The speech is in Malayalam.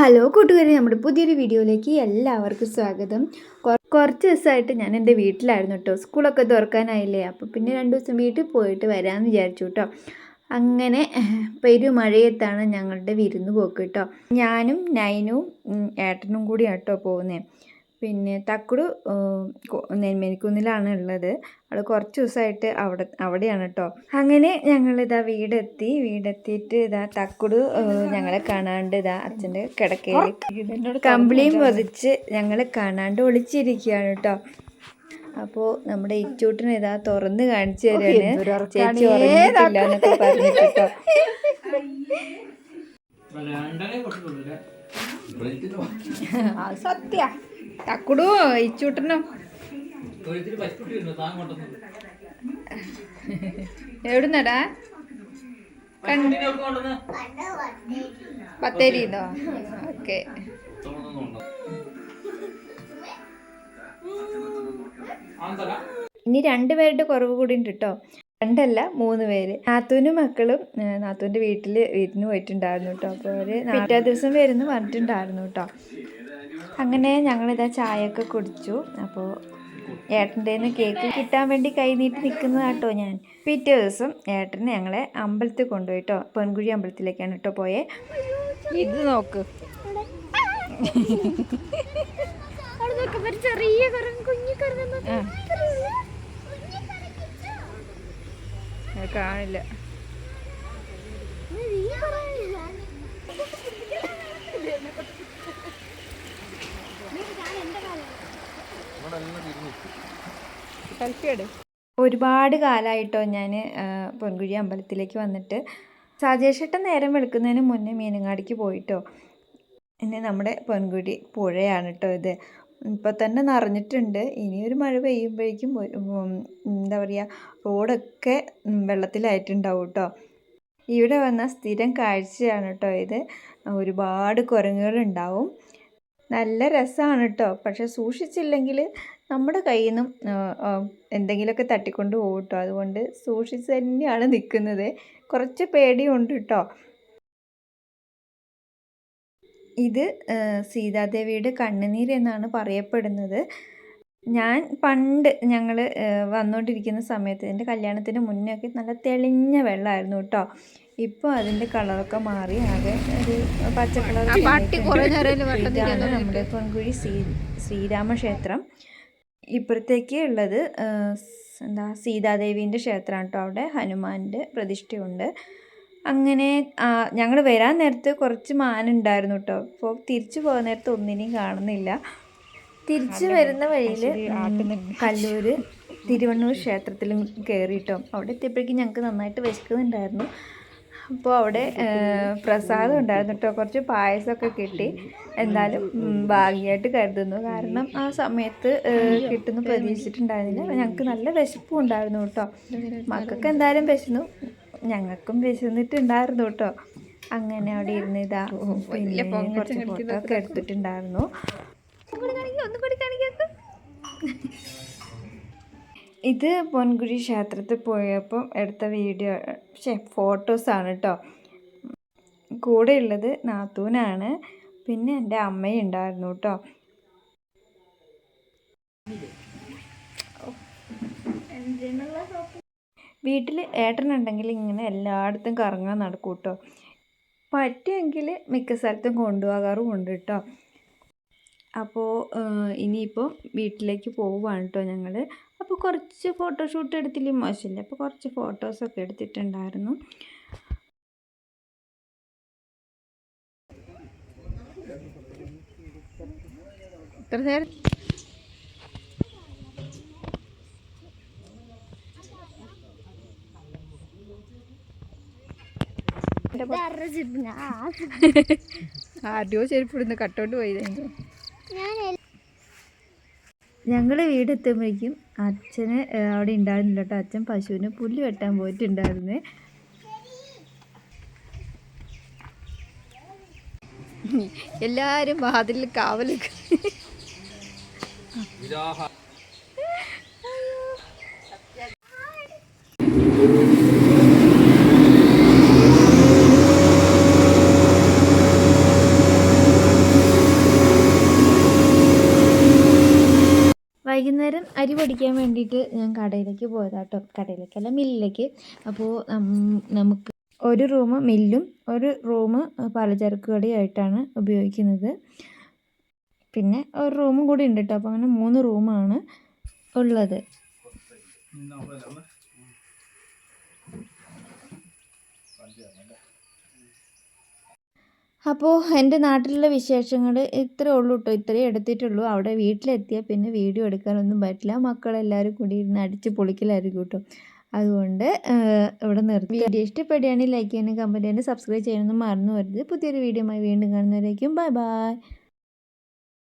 ഹലോ കൂട്ടുകാരെ നമ്മുടെ പുതിയൊരു വീഡിയോയിലേക്ക് എല്ലാവർക്കും സ്വാഗതം. കുറച്ച് ദിവസമായിട്ട് ഞാൻ എന്റെ വീട്ടിലായിരുന്നു കേട്ടോ സ്കൂളൊക്കെ തുറക്കാനായില്ലേ. അപ്പോൾ പിന്നെ രണ്ട് ദിവസം വീട്ടിൽ പോയിട്ട് വരാമെന്ന് വിചാരിച്ചു കേട്ടോ അങ്ങനെ പെരുമഴയത്താണ് ഞങ്ങളുടെ വിരുന്ന് പോക്ക് കേട്ടോ ഞാനും നൈനും ഏട്ടനും കൂടിയാണ് കേട്ടോ പോകുന്നത്. പിന്നെ തക്കുടു നെന്മേനിക്കുന്നിലാണ് ഉള്ളത്. അവിടെ കുറച്ച് ദിവസമായിട്ട് അവിടെ അവിടെയാണ് കേട്ടോ അങ്ങനെ ഞങ്ങൾ ഇതാ വീടെത്തി. വീടെത്തിയിട്ട് ഇതാ തക്കുടു ഞങ്ങളെ കാണാണ്ട് ഇതാ അച്ഛന്റെ കിടക്കയിൽ കമ്പിളിയും പൊതിച്ച് ഞങ്ങളെ കാണാണ്ട് ഒളിച്ചിരിക്കുകയാണ് കേട്ടോ അപ്പോൾ നമ്മുടെ ഇച്ചൂട്ടിനെ ഇതാ തുറന്ന് കാണിച്ചു തരാണ്. ചേച്ചി ഉറങ്ങിയിട്ടില്ല എന്നൊക്കെ പറഞ്ഞിട്ട് കേട്ടോ സത്യ. തക്കുടു ഇച്ചൂട്ടനും. എവിടുന്നടാ? ബത്തേരിന്നോ ഓക്കെ. ഇനി രണ്ട് പേരുടെ കുറവ് കൂടി ഉണ്ട് കേട്ടോ രണ്ടല്ല മൂന്ന് പേര്. നാത്തൂനും മക്കളും നാത്തൂന്റെ വീട്ടിൽ വീട്ടിന് പോയിട്ടുണ്ടായിരുന്നു കേട്ടോ അപ്പോൾ അവർ പിറ്റേ ദിവസം വരുന്നു പറഞ്ഞിട്ടുണ്ടായിരുന്നു കേട്ടോ അങ്ങനെ ഞങ്ങളിതാ ചായയൊക്കെ കുടിച്ചു. അപ്പോൾ ഏട്ടന്റെ നിന്ന് കേക്ക് കിട്ടാൻ വേണ്ടി കൈനീട്ടി നിൽക്കുന്നതാട്ടോ ഞാൻ. പിറ്റേ ദിവസം ഏട്ടന് ഞങ്ങളെ അമ്പലത്തിൽ കൊണ്ടുപോയി കേട്ടോ പൊൻകുഴി അമ്പലത്തിലേക്കാണ് കേട്ടോ പോയേ. ഇത് നോക്ക്. ചെറിയ കാണില്ല. ഒരുപാട് കാലമായിട്ടോ ഞാൻ പൊൻകുഴി അമ്പലത്തിലേക്ക് വന്നിട്ട്. സാജേഷേട്ടൻ നേരം വെളുക്കുന്നതിന് മുന്നേ മീനങ്ങാടിക്ക് പോയിട്ടോ. ഇനി നമ്മുടെ പൊൻകുഴി പുഴയാണ് കേട്ടോ ഇത്. ഇപ്പോൾ തന്നെ നിറഞ്ഞിട്ടുണ്ട്. ഇനിയൊരു മഴ പെയ്യുമ്പോഴേക്കും എന്താ പറയുക റോഡൊക്കെ വെള്ളത്തിലായിട്ടുണ്ടാവും കേട്ടോ ഇവിടെ വന്ന സ്ഥിരം കാഴ്ചയാണ് കേട്ടോ ഇത്. ഒരുപാട് കുരങ്ങുകളുണ്ടാവും. നല്ല രസമാണ് കേട്ടോ പക്ഷെ സൂക്ഷിച്ചില്ലെങ്കിൽ നമ്മുടെ കയ്യിൽ നിന്നും എന്തെങ്കിലുമൊക്കെ തട്ടിക്കൊണ്ട് പോകും കേട്ടോ അതുകൊണ്ട് സൂക്ഷിച്ച് തന്നെയാണ് നിൽക്കുന്നത് കുറച്ച് പേടിയുണ്ട് കേട്ടോ ഇത് സീതാദേവിയുടെ കണ്ണുനീർ എന്നാണ് പറയപ്പെടുന്നത്. ഞാൻ പണ്ട് ഞങ്ങൾ വന്നുകൊണ്ടിരിക്കുന്ന സമയത്ത് എന്റെ കല്യാണത്തിന് മുന്നേ ഒക്കെ നല്ല തെളിഞ്ഞ വെള്ളമായിരുന്നു കേട്ടോ ഇപ്പോൾ അതിന്റെ കളറൊക്കെ മാറി. ആകെ ഒരു പച്ച കളർ ഇതാണ് നമ്മുടെ പൊൻകുഴി ശ്രീ ശ്രീരാമ ക്ഷേത്രം ഇപ്പുറത്തേക്ക് ഉള്ളത് എന്താ സീതാദേവീന്റെ ക്ഷേത്രമാണ് കേട്ടോ അവിടെ. ഹനുമാന്റെ പ്രതിഷ്ഠയുണ്ട്. അങ്ങനെ ഞങ്ങൾ വരാൻ നേരത്ത് കുറച്ച് മാനുണ്ടായിരുന്നു കേട്ടോ അപ്പോൾ തിരിച്ചു പോകുന്ന നേരത്ത് ഒന്നിനെയും കാണുന്നില്ല. തിരിച്ചു വരുന്ന വഴിയിൽ കല്ലൂര് തിരുവണ്ണൂർ ക്ഷേത്രത്തിലും കയറിയിട്ടോ അവിടെ എത്തിയപ്പോഴേക്കും ഞങ്ങൾക്ക് നന്നായിട്ട് വിശക്കുന്നുണ്ടായിരുന്നു. അപ്പോൾ അവിടെ പ്രസാദം ഉണ്ടായിരുന്നു കേട്ടോ. കുറച്ച് പായസമൊക്കെ കിട്ടി. എന്തായാലും ഉം, ഭാഗ്യമായിട്ട് കരുതുന്നു. കാരണം ആ സമയത്ത് കിട്ടുന്ന പ്രതീക്ഷിച്ചിട്ടുണ്ടായിരുന്നില്ല. ഞങ്ങൾക്ക് നല്ല വിശപ്പും ഉണ്ടായിരുന്നു കേട്ടോ. മക്കൾക്ക് എന്തായാലും വിശന്നു. ഞങ്ങൾക്കും വിശന്നിട്ടുണ്ടായിരുന്നു കേട്ടോ. അങ്ങനെ അവിടെ ഇരുന്ന് ഇതാ പിന്നെ കുറച്ച് ഫോട്ടോ ഒക്കെ എടുത്തിട്ടുണ്ടായിരുന്നു. ഇത് പൊൻകുഴി ക്ഷേത്രത്തിൽ പോയപ്പം എടുത്ത വീഡിയോ പക്ഷേ ഫോട്ടോസാണ് കേട്ടോ കൂടെ ഉള്ളത് നാത്തൂനാണ്. പിന്നെ എന്റെ അമ്മയും ഉണ്ടായിരുന്നു കേട്ടോ വീട്ടിൽ ഏട്ടനുണ്ടെങ്കിൽ ഇങ്ങനെ എല്ലായിടത്തും കറങ്ങാൻ നടക്കും കേട്ടോ പറ്റുമെങ്കിൽ മിക്ക സ്ഥലത്തും കൊണ്ടുപോകാറും ഉണ്ട് കേട്ടോ അപ്പോൾ ഇനിയിപ്പോൾ വീട്ടിലേക്ക് പോവുകയാണ് കേട്ടോ ഞങ്ങൾ കുറച്ച് ഫോട്ടോഷൂട്ട് എടുത്തില്ലേ? മോശമില്ല അപ്പോൾ കുറച്ച് ഫോട്ടോസൊക്കെ എടുത്തിട്ടുണ്ടായിരുന്നു. ഇത്ര നേരം ആദ്യമോ ചെരുപ്പിടുന്ന് കട്ടോണ്ട് പോയില്ലേ ഞങ്ങൾ വീടെത്തുമ്പോഴേക്കും അച്ഛന് അവിടെ ഉണ്ടായിരുന്നില്ല കേട്ടോ അച്ഛൻ പശുവിന് പുല്ല് വെട്ടാൻ പോയിട്ടുണ്ടായിരുന്നു. എല്ലാവരും വാതിലിൽ കാവൽ അരി പൊടിക്കാൻ വേണ്ടിയിട്ട് ഞാൻ കടയിലേക്ക് പോയതാട്ടോ. കടയിലേക്കല്ല മില്ലിലേക്ക്. അപ്പോൾ നമുക്ക് ഒരു റൂം മില്ലും ഒരു റൂം പലചരക്ക് കടയായിട്ടാണ് ഉപയോഗിക്കുന്നത്. പിന്നെ ഒരു റൂമും കൂടി ഉണ്ട് കേട്ടോ അപ്പോൾ അങ്ങനെ മൂന്ന് റൂമാണ് ഉള്ളത്. അപ്പോൾ എന്റെ നാട്ടിലുള്ള വിശേഷങ്ങൾ ഇത്രേ ഉള്ളൂ കേട്ടോ ഇത്രയേ എടുത്തിട്ടുള്ളൂ. അവിടെ വീട്ടിലെത്തിയാൽ പിന്നെ വീഡിയോ എടുക്കാനൊന്നും പറ്റില്ല. മക്കളെല്ലാവരും കൂടി ഇരുന്ന് അടിച്ച് പൊളിക്കലായിരിക്കും കേട്ടോ അതുകൊണ്ട് ഇവിടെ നിർത്തി. വീഡിയോ ഇഷ്ടപ്പെടുകയാണെങ്കിൽ ലൈക്ക് ചെയ്യാനും കമന്റ് ചെയ്യാനും സബ്സ്ക്രൈബ് ചെയ്യാനൊന്നും മറന്നു വരുത് പുതിയൊരു വീഡിയോ വീണ്ടും കാണുന്നവരേക്കും ബൈ ബൈ